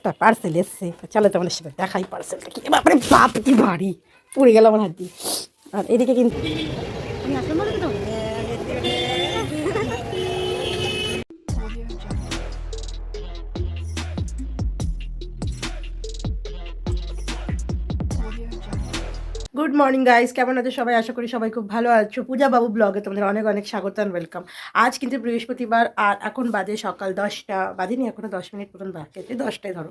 একটা পার্সেল এসছে। চলো তোমাদের সাথে দেখাই পার্সেলটা কি। বাপরে বাপ, কি ভারী পড়ে গেল আমার হাত আর এদিকে কিন্তু গুড মর্নিং গাইস কেমন আছো সবাই? আশা করি সবাই খুব ভালো আছো। পূজা বাবু ব্লগে তোমাদের অনেক অনেক স্বাগত অ্যান্ড ওয়েলকাম আজ কিন্তু বৃহস্পতিবার আর এখন বাজে সকাল দশটা। বাজেনি এখনও দশ মিনিট মতন বাকি দশটায় ধরো।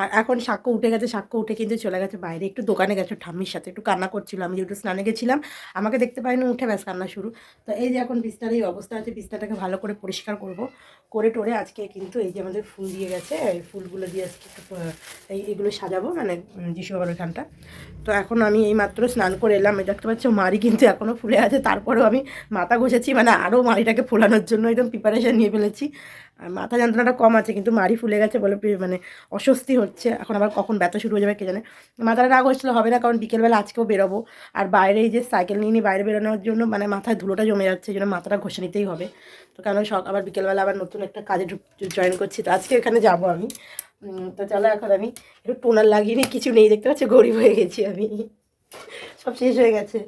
আর এখন সাক্ষ্য উঠে গেছে সাক্ষ্য উঠে কিন্তু চলে গেছে বাইরে। একটু দোকানে গেছে ঠাম্মির সাথে একটু কান্না করছিল। আমি যেহেতু স্নানে গেছিলাম আমাকে দেখতে পাইনি উঠে ব্যাস কান্না শুরু। তো এই যে এখন বিস্তার এই অবস্থা আছে বিস্তারটাকে ভালো করে পরিষ্কার করব। করে টোরে আজকে কিন্তু এই যে আমাদের ফুল দিয়ে গেছে এই ফুলগুলো দিয়ে আজকে একটু আহ, এই এগুলো সাজাবো মানে যিশু বাবার ওইখানটা। তো এখন আমি এই মাত্র স্নান করে এলাম দেখতে পাচ্ছ মাড়ি কিন্তু এখনও ফুলে আছে, তারপরেও আমি মাথা ঘষেছি মানে আরও মাড়িটাকে ফোলানোর জন্য একদম প্রিপারেশান নিয়ে ফেলেছি। আর মাথা যন্ত্রণাটা কম আছে, কিন্তু মাড়ি ফুলে গেছে বলে মানে অস্বস্তি হচ্ছে, এখন আবার কখন ব্যথা শুরু হয়ে যাবে কে জানে। মাথাটা রাগ হচ্ছিল হবে না, কারণ বিকেলবেলা আজকেও বেরোবো। আর বাইরে এই যে সাইকেল নিয়ে নিয়ে বাইরে বেরোনোর জন্য মানে মাথায় ধুলোটা জমে যাচ্ছে, এই জন্য মাথাটা ঘষে নিতেই হবে। তো কারণ সব, আবার বিকেলবেলা আবার নতুন একটা কাজে জয়েন করছি, তো আজকে এখানে যাব আমি। তো চলো এখন আমি একটু টোনার লাগিয়ে নিই, কিছু নেই, দেখতে পাচ্ছি, গরিব হয়ে গেছি আমি। সব শেষ হয়ে গেছে।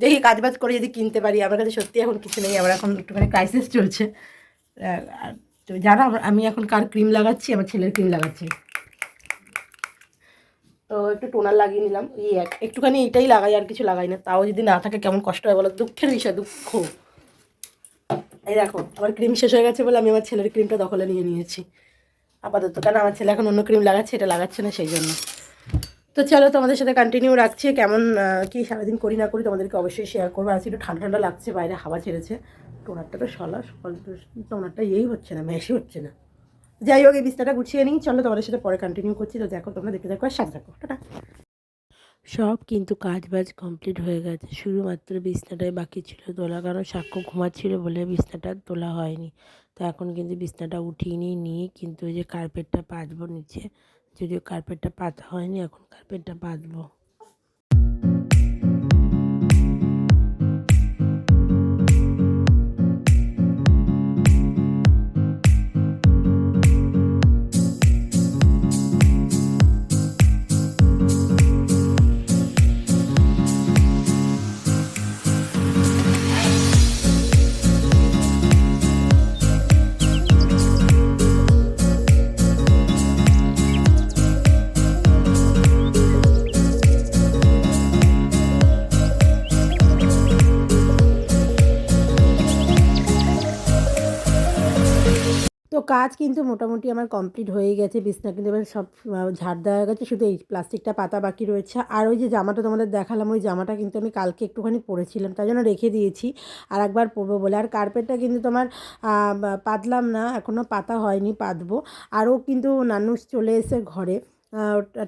দেখি কাজ বাজ করে যদি কিনতে পারি। আমার কাছে সত্যি এখন কিছু নেই। আমার এখন একটুখানি ক্রাইসিস চলছে। আর তো যারা আমি এখন কার ক্রিম লাগাচ্ছি? আমার ছেলের ক্রিম লাগাচ্ছি। তো একটু টোনার লাগিয়ে নিলাম। এই এক। একটুখানি এটাই লাগাই, আর কিছু লাগাই না। তাও যদি না থাকে, কেমন কষ্ট হয় বলো? দুঃখের বিষয়, দুঃখ। এই দেখো, আমার ক্রিম শেষ হয়ে গেছে বলে আমি আমার ছেলের ক্রিমটা দখলে নিয়ে নিয়েছি। আপাতত। কারণ আমার ছেলে এখন অন্য ক্রিম লাগাচ্ছে, এটা লাগাচ্ছে না সেই জন্য। তো চলো তোমাদের সাথে কন্টিনিউ রাখছি, কেমন কি সারাদিন করি না করি তোমাদেরকে অবশ্যই শেয়ার করব। আজকে একটু ঠান্ডা ঠান্ডা লাগছে, বাইরে হাওয়া ছেড়েছে। টোনারটা তো সলা টোনারটা ইয়েই হচ্ছে না মেশি হচ্ছে না। যাই হোক, এই বিস্তারটা গুছিয়ে নিই। চলো তোমাদের সাথে পরে কন্টিনিউ করছি। তো দেখো, তোমরা দেখতে দেখো আর সাথে থাকো। টাটা। সব কিন্তু কাজ বাজ কমপ্লিট হয়ে গেছে। শুধুমাত্র বিছনাটাই বাকি ছিল। তোলা কারণ সাক্ষ্য ঘুমাচ্ছিল বলে বিছনাটা তোলা হয়নি। তো এখন কিন্তু বিছনাটা উঠিয়ে নিয়ে কিন্তু ওই যে কার্পেটটা পাতবো নিচে। যদিও কার্পেটটা পাতা হয়নি এখন কার্পেটটা পাতবো। কাজ কিন্তু মোটামুটি আমার কমপ্লিট হয়ে গেছে, বিছনা কিন্তু এবার সব ঝাড় দেওয়া গেছে, শুধু এই প্লাস্টিকটা পাতা বাকি রয়েছে। আর ওই যে জামাটা তোমাদের দেখালাম, ওই জামাটা কিন্তু আমি কালকে একটুখানি পরেছিলাম তাই জন্য রেখে দিয়েছি আর একবার পরবো বলে। আর কার্পেটটা কিন্তু তোমার পাতলাম না এখনও পাতা হয়নি, পাতবো। আরও কিন্তু নানুষ চলে এসে ঘরে।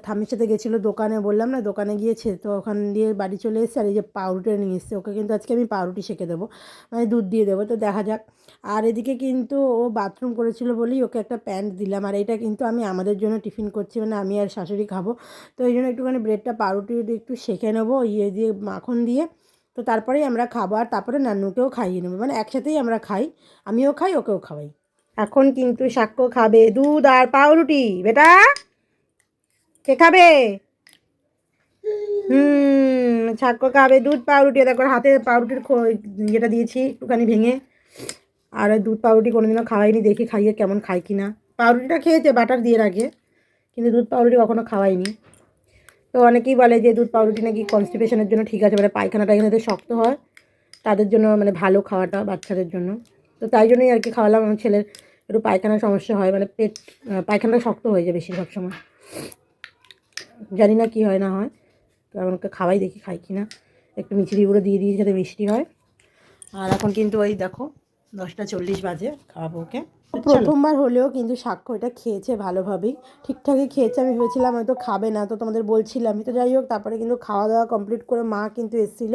ঠাম্মির সাথে গেছিল দোকানে, বললাম না দোকানে গিয়েছে, তো ওখান দিয়ে বাড়ি চলে এসেছে আর এই যে পাউরুটি নিয়ে এসছে, ওকে কিন্তু আজকে আমি পাউরুটি সেঁকে দেবো মানে দুধ দিয়ে দেবো, তো দেখা যাক। আর এদিকে কিন্তু ও বাথরুম করেছিল বলেই ওকে একটা প্যান্ট দিলাম, আর এটা কিন্তু আমি আমাদের জন্য টিফিন করছি মানে আমি আর শাশুড়ি খাব, তো এই জন্য একটুখানি ব্রেডটা পাউরুটি একটু সেঁকে নেব ইয়ে দিয়ে মাখন দিয়ে, তো তারপরেই আমরা খাব, আর তারপরে নান্নুকেও খাইয়ে নেব মানে একসাথেই আমরা খাই, আমিও খাই, ওকেও খাওয়াই। এখন কিন্তু সাক্ষ্য খাবে দুধ আর পাউরুটি, বেটা! কে খাবে? হুম সাক্ষ্য খাবে। দুধ, পাউরুটি দেখো হাতে পাউরুটির ইয়েটা দিয়েছি একটুখানি ভেঙে। আর দুধ, পাউরুটি কোনোদিনও খাওয়াইনি, দেখি খাইয়ে কেমন খায় কি না পাউরুটিটা খেয়েছে, বাটার দিয়ে রাখে, কিন্তু দুধ, পাউরুটি কখনো খাওয়াইনি। তো অনেকেই বলে যে দুধ, পাউরুটি নাকি কনস্টিপেশনের জন্য ঠিক আছে মানে পায়খানা টায়খানাতে শক্ত হয়, তাদের জন্য মানে ভালো খাওয়াটা বাচ্চাদের জন্য। তো তাই জন্যই আর কি খাওয়ালাম, আমার ছেলের একটু পায়খানার সমস্যা হয় মানে পেট পায়খানাটা শক্ত হয়ে যায় বেশিরভাগ সময় জানি না কি হয় না হয়। তো ওকে খাওয়াই দেখি খাই কি না। একটু মিষ্টি গুঁড়ো দিয়ে দিয়েছি যাতে মিষ্টি হয়। আর এখন কিন্তু ওই দেখো দশটা চল্লিশ বাজে খাওয়াবো ওকে। প্রথমবার হলেও কিন্তু সাক্ষ্য এটা খেয়েছে ভালোভাবেই। ঠিকঠাকই খেয়েছে আমি ভেবেছিলাম হয়তো খাবে না তো তোমাদের বলছিলাম তো যাই হোক তারপরে কিন্তু খাওয়া দাওয়া কমপ্লিট করে মা কিন্তু এসেছিল।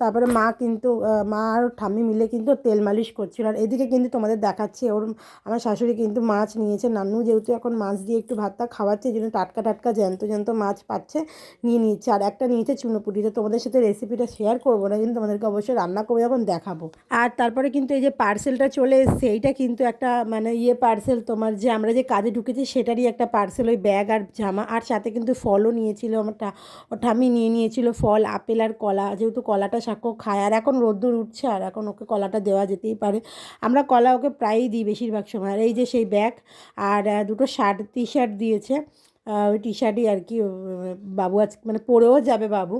তারপরে মা কিন্তু মা আর ঠাম্মি মিলে কিন্তু তেল মালিশ করছিল। আর এদিকে কিন্তু তোমাদের দেখাচ্ছে, ওর আমার শাশুড়ি কিন্তু মাছ নিয়েছে। নান্নু যেহেতু এখন মাছ দিয়ে একটু ভাতটা খাওয়াচ্ছে জন্য টাটকা টাটকা জ্যান্ত জ্যান্ত মাছ পাচ্ছে, নিয়ে নিচ্ছে। আর একটা নিয়েছে চুনোপুটি তো তোমাদের সাথে রেসিপিটা শেয়ার করব না, কিন্তু তোমাদেরকে অবশ্যই রান্না করে যখন দেখাবো। আর তারপরে কিন্তু এই যে পার্সেলটা চলে এসছে, এইটা কিন্তু একটা মানে ইয়ে পার্সেল তোমার যে আমরা যে কাজে ঢুকেছি, সেটারই একটা পার্সেল ওই ব্যাগ আর জামা। আর সাথে কিন্তু ফলও নিয়েছিল আমার ঠা- ওর ঠাম্মি নিয়ে নিয়েছিল ফল, আপেল আর কলা। যেহেতু কলাটা সাক্ষ্য খায়। আর এখন রোদ্দুর উঠছে, আর এখন ওকে কলাটা দেওয়া যেতেই পারে। আমরা কলা ওকে প্রায়ই দিই বেশিরভাগ সময়। আর এই যে সেই ব্যাগ, আর দুটো শার্ট টি শার্ট দিয়েছে ওই টি শার্টই আর কি বাবু আজ মানে পরেও যাবে বাবু।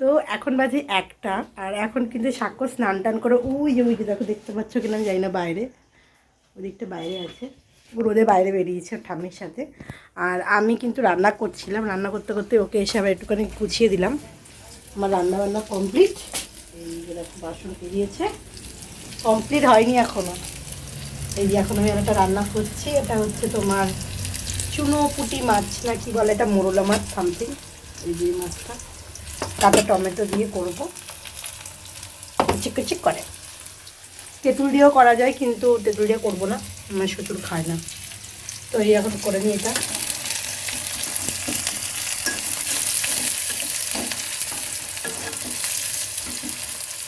তো এখন বাজে একটা, আর এখন কিন্তু সাক্ষ্য স্নান টান করে ওই যে ওই যে দেখো, দেখতে পাচ্ছ কিনা, আমি জানি না বাইরে। ওদিকটা বাইরে আছে। রোদে বাইরে বেরিয়েছে ঠাম্মির সাথে। আর আমি কিন্তু রান্না করছিলাম। রান্না করতে করতে ওকে এসে আবার একটুখানি গুছিয়ে দিলাম। আমার রান্না বান্না কমপ্লিট। এই বাসন বেরিয়েছে কমপ্লিট হয়নি এখনও এই যে এখন আমি একটা রান্না করছি। এটা হচ্ছে তোমার চুনো পুটি মাছ, না কি বলে এটা, মোরলা মাছ সামথিং এই যে মাছটা। কাঁচা টমেটো দিয়ে করব। কুচিক কুচিক করে। তেঁতুল দিয়েও করা যায়, কিন্তু তেঁতুল দিয়ে করব না। আমার শ্বশুর খায় না। তো এই এখন করে নিই এটা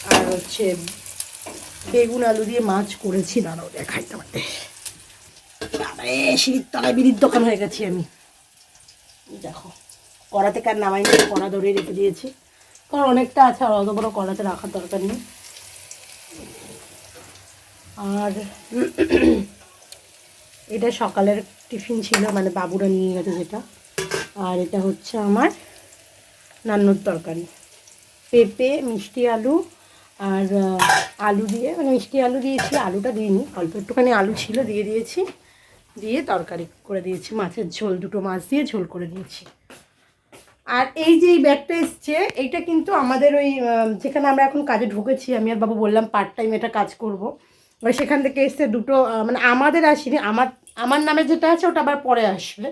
আর হচ্ছে বেগুন আলু দিয়ে মাছ করেছি, দাঁড়াও দেখাই তোমাকে। বাবারে, সিঁড়ির তলায় বিড়ির দোকান হয়ে গেছি আমি। দেখো কড়া থেকে আর নামাই নিয়ে কড়া ধরে রেখে দিয়েছি। কারণ অনেকটা আছে, আর অত বড় কড়াতে রাখার দরকার নেই। আর এটা সকালের টিফিন ছিল মানে বাবুরা নিয়ে গেছে যেটা। আর এটা হচ্ছে আমার নান্নুর তরকারি। পেঁপে, মিষ্টি আলু আর আলু দিয়ে মানে মিষ্টি আলু দিয়েছি, আলুটা দিইনি, অল্প একটুখানি আলু ছিল, দিয়ে দিয়েছি, দিয়ে তরকারি করে দিয়েছি, মাছের ঝোল, দুটো মাছ দিয়ে ঝোল করে দিয়েছি। আর এই যে এই ব্যাগটা এসছে, এইটা কিন্তু আমাদের ওই যেখানে আমরা এখন কাজে ঢুকেছি, আমি আর বাবু বললাম পার্ট টাইম এটা কাজ করব। এবার সেখান থেকে এসছে দুটো মানে আমাদের আসেনি, আমার আমার নামে যেটা আছে ওটা আবার পরে আসবে।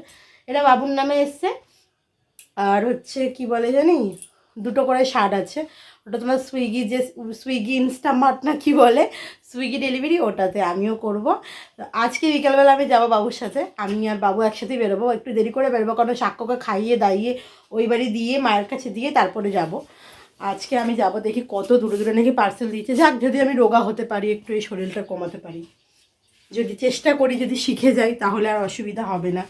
এটা বাবুর নামে এসছে, আর হচ্ছে কি বলে জানি দুটো করে শার্ট আছে। ওটা তোমার সুইগি যে সুইগি ইনস্টামার্ট না কি বলে, সুইগি ডেলিভারি ওটাতে আমিও করব। আজকে বিকালবেলা আমি যাব বাবুর সাথে। আমি আর বাবু একসাথে বেরোবো। একটু দেরি করে বেরোবো, কারণ সাক্ষ্যকে খাইয়ে, দাইয়ে, ওই বাড়ি দিয়ে, মায়ের কাছে দিয়ে তারপরে যাব। আজকে আমি যাব দেখি কত দূরে দূরে নাকি পার্সেল দিয়েছে। যাক, যদি আমি রোগা হতে পারি, একটু এই শরীরটা কমাতে পারি। যদি চেষ্টা করি, যদি শিখে যাই, তাহলে আর অসুবিধা হবে না।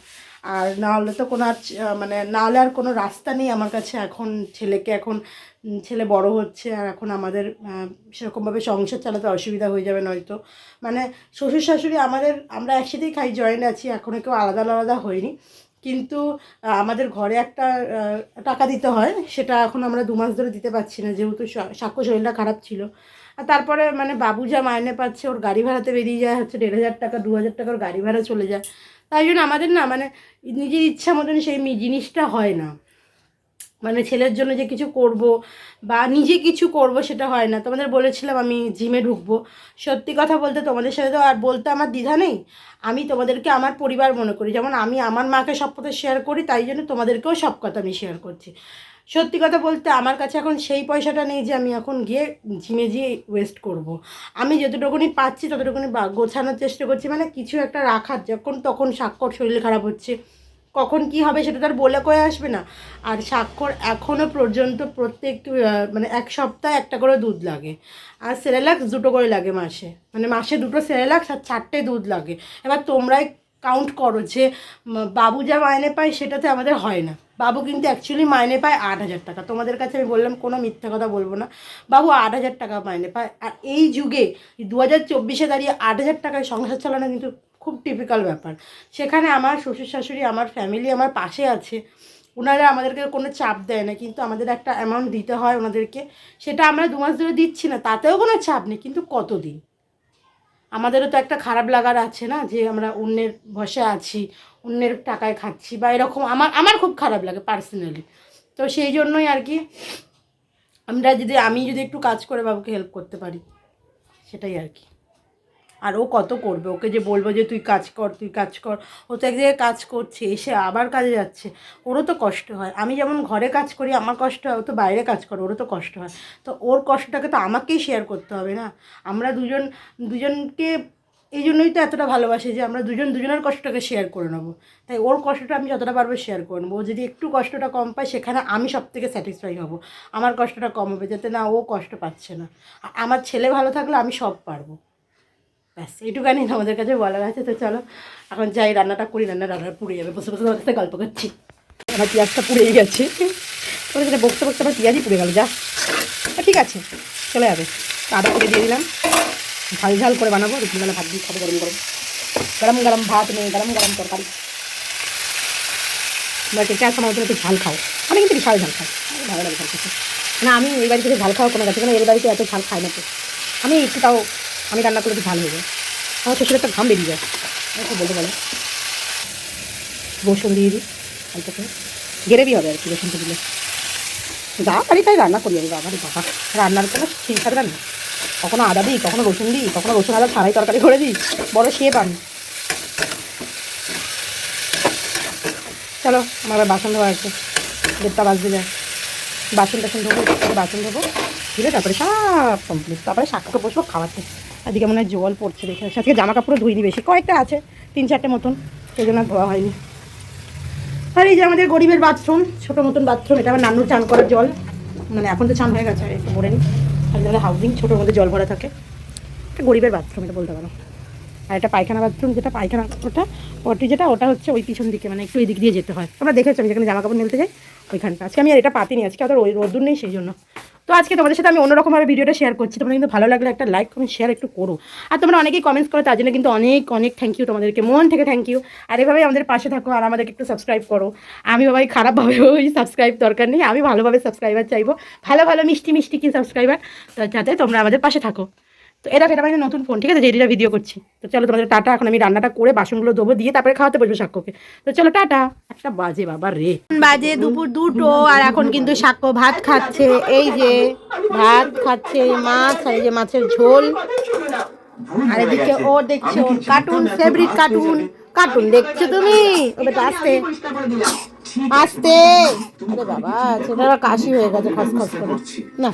আর না হলে তো কোনো আর মানে না হলে আর কোনো রাস্তা নেই আমার কাছে। এখন ছেলেকে এখন ছেলে বড় হচ্ছে আর এখন আমাদের সেরকমভাবে সংসার চালাতে অসুবিধা হয়ে যাবে নয়তো। মানে শ্বশুর শাশুড়ি আমাদের, আমরা একসাথেই খাই জয়েন্ট আছি এখনও কেউ আলাদা আলাদা হয়নি। কিন্তু আমাদের ঘরে একটা টাকা দিতে হয়, সেটা এখন আমরা দু মাস ধরে দিতে পারছি না, যেহেতু সাক্ষ্য শরীরটা খারাপ ছিল। আর তারপরে মানে বাবু যা মাইনে পাচ্ছে, ওর গাড়ি ভাড়াতে বেরিয়ে যায়, হচ্ছে দেড় হাজার টাকা, দু হাজার টাকার গাড়ি ভাড়া চলে যায়। তাই জন্য আমাদের না মানে নিজের ইচ্ছা মতন সেই জিনিসটা হয় না। মানে ছেলের জন্য যে কিছু করব বা নিজে কিছু করব সেটা হয় না। তোমাদের বলেছিলাম আমি জিমে ঢুকবো। সত্যি কথা বলতে তোমাদের সাথে তো আর বলতে আমার দ্বিধা নেই। আমি তোমাদেরকে আমার পরিবার মনে করি। যেমন আমি আমার মাকে সব কথা শেয়ার করি, তাই জন্য তোমাদেরকেও সব কথা আমি শেয়ার করছি। সত্যি কথা বলতে আমার কাছে এখন সেই পয়সাটা নেই যে আমি এখন গিয়ে জিমে গিয়ে ওয়েস্ট করব। আমি যতটুকুনি পাচ্ছি ততটুকুনি গোছানোর চেষ্টা করছি। মানে কিছু একটা রাখার যখন তখন স্বাক্ষর শরীর খারাপ হচ্ছে। কখন কি হবে সেটা তো আর বলে কয়ে আসবে না। আর স্বাক্ষর এখনও পর্যন্ত প্রত্যেক মানে এক সপ্তাহে একটা করে দুধ লাগে। আর সেরেলাক্স দুটো করে লাগে মাসে। মানে মাসে দুটো সেরেলাক্স আর চারটে দুধ লাগে। এবার তোমরাই কাউন্ট করো যে বাবু যা মাইনে পায় সেটাতে আমাদের হয় না। বাবু কিন্তু অ্যাকচুয়ালি মাইনে পায় আট হাজার টাকা। তোমাদের কাছে আমি বললাম, কোনো মিথ্যা কথা বলব না। বাবু আট হাজার টাকা মাইনে পায়। আর এই যুগে, দু হাজার চব্বিশে দাঁড়িয়ে আট হাজার টাকায় সংসার চালানো কিন্তু খুব টিপিক্যাল ব্যাপার। সেখানে আমার শ্বশুর শাশুড়ি, আমার ফ্যামিলি আমার পাশে আছে। ওনারা আমাদেরকে কোনো চাপ দেয় না, কিন্তু আমাদের একটা অ্যামাউন্ট দিতে হয় ওনাদেরকে। সেটা আমরা দু মাস ধরে দিচ্ছি না, তাতেও কোনো চাপ নেই, কিন্তু কতদিন? আমাদেরও তো একটা খারাপ লাগার আছে না, যে আমরা অন্যের বসে আছি, অন্যের টাকায় খাচ্ছি বা এরকম। আমার আমার খুব খারাপ লাগে পার্সোনালি তো সেই জন্যই আর কি, আমরা যদি, আমি যদি একটু কাজ করে বাবুকে হেল্প করতে পারি, সেটাই আর কি। আর ও কত করবে? ওকে যে বলব যে তুই কাজ কর, তুই কাজ কর। ও তো এক জায়গায় কাজ করছে, এসে আবার কাজে যাচ্ছে। ওরও তো কষ্ট হয়। আমি যেমন ঘরে কাজ করি, আমার কষ্ট হয়, ও তো বাইরে কাজ করে, ওরও তো কষ্ট হয়। তো ওর কষ্টটাকে তো আমাকেই শেয়ার করতে হবে না? আমরা দুজন, দুজনকে এই জন্যই তো এতটা ভালোবাসি যে আমরা দুজন, দুজনের কষ্টটাকে শেয়ার করে নেব। তাই ওর কষ্টটা আমি যতটা পারব শেয়ার করে নেব। যদি একটু কষ্টটা কম পায়, সেখানে আমি সব থেকে স্যাটিসফাই হব। আমার কষ্টটা কম হবে, যাতে না ও কষ্ট পাচ্ছে না। আমার ছেলে ভালো থাকলে আমি সব পারব। ব্যাস এইটুকানি আমাদের কাছে বলার আছে, তো চলো, এখন যাই, রান্নাটা করি রান্না রান্না পুড়ে যাবে, বসে বসে তোমাদের সাথে গল্প করছি। আমার পেঁয়াজটা পুড়েই গেছে। তোমাদের সাথে বকতে বকতে আমার পেঁয়াজই পুড়ে গেল, যা। ঠিক আছে, চলে যাবে। আদা করে দিয়ে দিলাম। ঝাল ঝাল করে বানাবো, দুপুরবেলা ভাত দিয়ে খাব গরম গরম। গরম গরম ভাত নেই, গরম গরম তরকারি। কে চার সময় একটু ঝাল খাও। আমি কিন্তু বিশাল ঝাল খাই ভালো লাগে ঝাল খেতে। না, আমি এই বাড়ি থেকে ঝাল খাওয়া কোনো গেছে কেন এর বাড়িতে এত ঝাল খাই না তো আমি একটু তাও আমি রান্না করে একটু ঝাল হয়ে যায় আমার শ্বশুর একটা ঘাম বেরিয়ে যায়। কি বলতে পারে? রসুন দিয়ে দিই অল্প করে। গ্রেভি হবে আর কি রসুনটা দিলে। যা পারি তাই রান্না করি আমি, বাবা বাবা। রান্নার কোনো ঠিক থাকবে না। কখনো আদা দিই, কখনো রসুন দিই, কখনো রসুন, আদা ছাড়াই তরকারি করে দিই। বড় শেপ আমি। চলো, আমার বাসন ধোয়া আছে। দেড়টা বাজতে যায়। বাসন টাসন ধোবো বাসন ধোবো। ঠিক আছে তারপরে সব কমপ্লিট তারপরে শাককে বসবো খাওয়াতে। আজকে মনে হয় জল পড়ছে দেখে। আজকে জামা কাপড়ও ধুইনি বেশি, কয়েকটা আছে, তিন চারটে মতন, সেই জন্য ধোয়া হয়নি। আর এই যে আমাদের গরিবের বাথরুম ছোটো মতন বাথরুম এটা আমার নান্নুর চান করার জল। মানে এখন তো চান হয়ে গেছে, আর একটু ভরে নিই আর আমাদের হাউজিং ছোটোর মধ্যে জল ভরা থাকে। এটা গরিবের বাথরুম এটা বলতে পারো। আর এটা পায়খানা বাথরুম যেটা পায়খানা ওটা পটি যেটা, ওটা হচ্ছে ওই পিছন দিকে মানে একটু ওই দিক দিয়ে যেতে হয়। আমরা দেখেছি, আমি যেখানে জামা কাপড় মেলতে যাই ওইখানটা। আজকে আমি আর এটা পাতিনি, আজকে অত ওই রোদ্দুর নেই সেই জন্য। তো আজকে তোমাদের সাথে আমি অন্যরকমভাবে ভিডিওটা শেয়ার করছি, তোমরা কিন্তু ভালো লাগলে একটা লাইক কমেন্ট শেয়ার একটু করো। আর তোমরা অনেকেই কমেন্টস করো, তার জন্য কিন্তু অনেক অনেক থ্যাংক ইউ তোমাদেরকে, মন থেকে থ্যাংক ইউ আর এভাবেই আমাদের পাশে থাকো আর আমাদেরকে একটু সাবস্ক্রাইব করো। আমি বাবাই খারাপভাবে ওই সাবস্ক্রাইব দরকার নেই, আমি ভালোভাবে সাবস্ক্রাইবার চাইব। ভালো ভালো, মিষ্টি মিষ্টি কি সাবস্ক্রাইবার তো যাতে তোমরা আমাদের পাশে থাকো। তো এটা এটা মানে নতুন ফোন ঠিক আছে যেটা ভিডিও করছি। তো চলো তোমাদের টাটা, এখন আমি রান্নাটা করে বাসনগুলো দেবো দিয়ে তারপরে খাওয়াতে বসবো সাক্ষ্যকে। তো চলো টাটা, একটা বাজে বাবা রে। বাজে দুপুর দুটো, আর এখন কিন্তু সাক্ষ্য ভাত খাচ্ছে, এই যে ভাত খাচ্ছে মাছ, আর এই যে মাছের ঝোল। আর এদিকে ও দেখছে কার্টুন ফেভারিট কার্টুন কার্টুন দেখছ তুমি? ও বেটা, আসতে। আসতে। আরে বাবা ছেলেরা কাশি হয়ে গেছে, খসখস করে। না।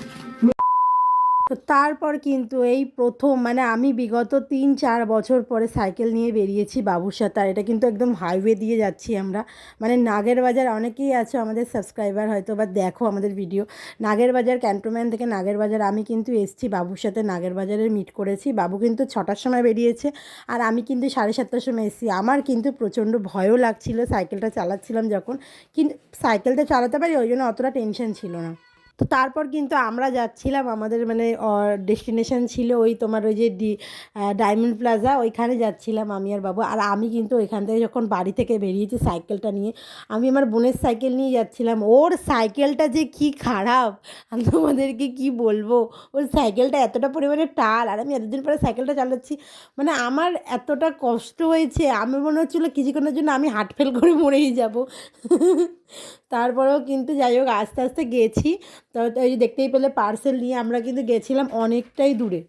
তো তারপর কিন্তু এই প্রথম মানে আমি বিগত তিন, চার বছর পরে সাইকেল নিয়ে বেরিয়েছি বাবুর সাথে আর এটা কিন্তু একদম হাইওয়ে দিয়ে যাচ্ছি আমরা। মানে নাগের বাজার অনেকেই আছো, আমাদের সাবস্ক্রাইবার হয়তো বা দেখো আমাদের ভিডিও নাগের বাজার ক্যান্টনমেন্ট থেকে নাগের বাজার। আমি কিন্তু এসছি বাবুর সাথে নাগের বাজারে মিট করেছি। বাবু কিন্তু ছটার সময় বেরিয়েছে আর আমি কিন্তু সাড়ে সাতটার সময় এসেছি। আমার কিন্তু প্রচণ্ড ভয়ও লাগছিল, সাইকেলটা চালাচ্ছিলাম যখন। কিন্তু সাইকেলটা চালাতে পারি, ওই জন্য অতটা টেনশন ছিল না। তো তারপর কিন্তু আমরা যাচ্ছিলাম, আমাদের মানে ডেস্টিনেশন ছিল ওই তোমার ওই যে ডি ডায়মন্ড প্লাজা ওইখানে যাচ্ছিলাম আমি আর বাবু। আর আমি কিন্তু ওইখান থেকে যখন বাড়ি থেকে বেরিয়েছি সাইকেলটা নিয়ে, আমি আমার বোনের সাইকেল নিয়ে যাচ্ছিলাম। ওর সাইকেলটা যে কি খারাপ, আমি তোমাদেরকে কি বলব? ওর সাইকেলটা এতটা পরিমাণে টাল, আর আমি এতদিন পরে সাইকেলটা চালাচ্ছি মানে আমার এতটা কষ্ট হয়েছে, আমি মনে হচ্ছিল কিছুক্ষণের জন্য আমি হার্ট ফেল করে মরেই যাব। তারপরেও কিন্তু যাই হোক, আস্তে আস্তে গেছি। তো এই যে দেখতেই পেলে পার্সেল নিয়ে আমরা কিন্তু গেছিলাম অনেকটাই দূরে।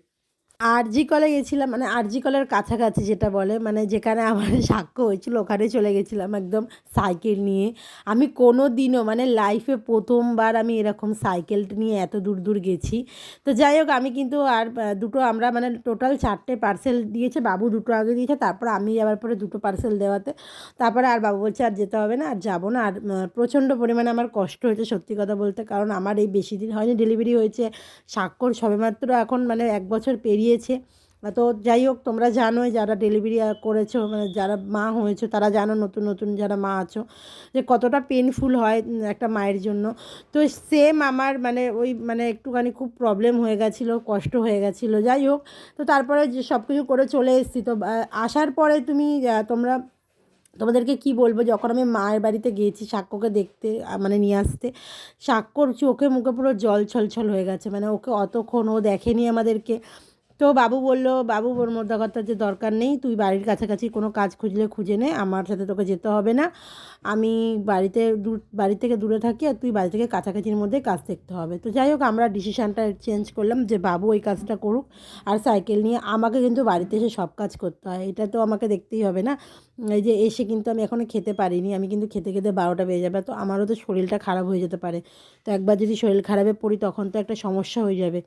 আরজি কলে গেছিলাম মানে আরজি কলের কাছাকাছি যেটা বলে মানে যেখানে আমার সাক্ষ্য হয়েছিল, ওখানে চলে গেছিলাম একদম সাইকেল নিয়ে। আমি কোনো দিনও মানে লাইফে প্রথমবার আমি এরকম সাইকেল নিয়ে এত দূর দূর গেছি। তো যাই হোক, আমি কিন্তু আর দুটো আমরা মানে টোটাল চারটে পার্সেল দিয়েছে, বাবু দুটো আগে দিয়েছে, তারপর আমি যাওয়ার পরে দুটো পার্সেল দেওয়াতে। তারপরে আর বাবু বলছে, আর যেতে হবে না, আর যাব না। আর প্রচণ্ড পরিমাণে আমার কষ্ট হয়েছে সত্যি কথা বলতে, কারণ আমার এই বেশি দিন হয়নি ডেলিভারি হয়েছে। স্বাক্ষর সবেমাত্র এখন মানে এক বছর পেরিয়েছে তো যাই হোক, তোমরা জানোই যারা ডেলিভারি করেছ মানে যারা মা হয়েছো, তারা জানো নতুন নতুন যারা মা আছো, যে কতটা পেনফুল হয় একটা মায়ের জন্য। তো সেম আমার মানে ওই মানে একটুখানি খুব প্রবলেম হয়ে গেছিল, কষ্ট হয়ে গেছিল। যাই হোক, তো তারপরে যে সব কিছু করে চলে এসেছি। তো আসার পরে তুমি তোমরা, তোমাদেরকে কি বলব, যখন আমি মায়ের বাড়িতে গিয়েছি সাক্ষ্যকে দেখতে মানে নিয়ে আসতে, সাক্ষ্যর চোখে মুখে পুরো জল ছলছল হয়ে গেছে। মানে ওকে অতক্ষণ ও দেখেনি আমাদেরকে। তো বাবু বলল, বাবু, ওর মধ্যে কথা যে দরকার নেই, তুই বাড়ির কাছাকাছি কোনো কাজ খুঁজলে খুঁজে নে, আমার সাথে তোকে যেতে হবে না। আমি বাড়িতে দূর, বাড়ি থেকে দূরে থাকি আর তুই বাড়ি থেকে কাছাকাছির মধ্যে কাজ দেখতে হবে। তো যাই হোক, আমরা ডিসিশানটা চেঞ্জ করলাম যে, বাবু, ওই কাজটা করুক আর সাইকেল নিয়ে আমাকে কিন্তু বাড়িতে এসে সব কাজ করতে হয়। এটা তো আমাকে দেখতেই হবে না। এই যে এসে কিন্তু আমি এখনও খেতে পারিনি, আমি কিন্তু খেতে খেতে বারোটা বেজে যাবে, তো আমারও তো শরীরটা খারাপ হয়ে যেতে পারে। তো একবার যদি শরীর খারাপে পড়ি, তখন তো একটা সমস্যা হয়ে যাবে।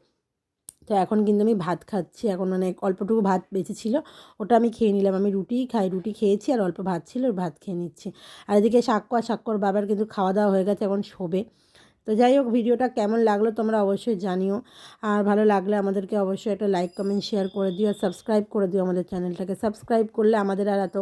তো এখন কিন্তু আমি ভাত খাচ্ছি। এখন মানে অল্পটুকু ভাত বেঁচে ছিল, ওটা আমি খেয়ে নিলাম। আমি রুটিই খাই, রুটি খেয়েছি আর অল্প ভাত ছিল ভাত খেয়ে নিচ্ছি। আর এদিকে সাক্কর সাক্কর বাবার কিন্তু খাওয়া দাওয়া হয়ে গেছে, এখন শোবে। তো যাই হোক, ভিডিওটা কেমন লাগল তোমরা অবশ্যই জানিও। আর ভালো লাগলে আমাদেরকে অবশ্যই একটা লাইক কমেন্ট শেয়ার করে দিও। আর সাবস্ক্রাইব করে দিও আমাদের চ্যানেলটাকে। সাবস্ক্রাইব করলে আমাদের আর এত,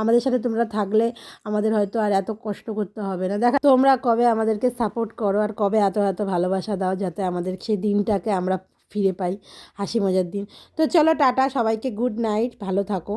আমাদের সাথে তোমরা থাকলে আমাদের হয়তো আর এত কষ্ট করতে হবে না। দেখা, তোমরা কবে আমাদেরকে সাপোর্ট করো আর কবে এত এত ভালোবাসা দাও যাতে আমাদের সেই দিনটাকে আমরা ফিরে পাই হাসি মজার দিন। তো চলো টাটা সবাইকে গুড নাইট ভালো থাকো।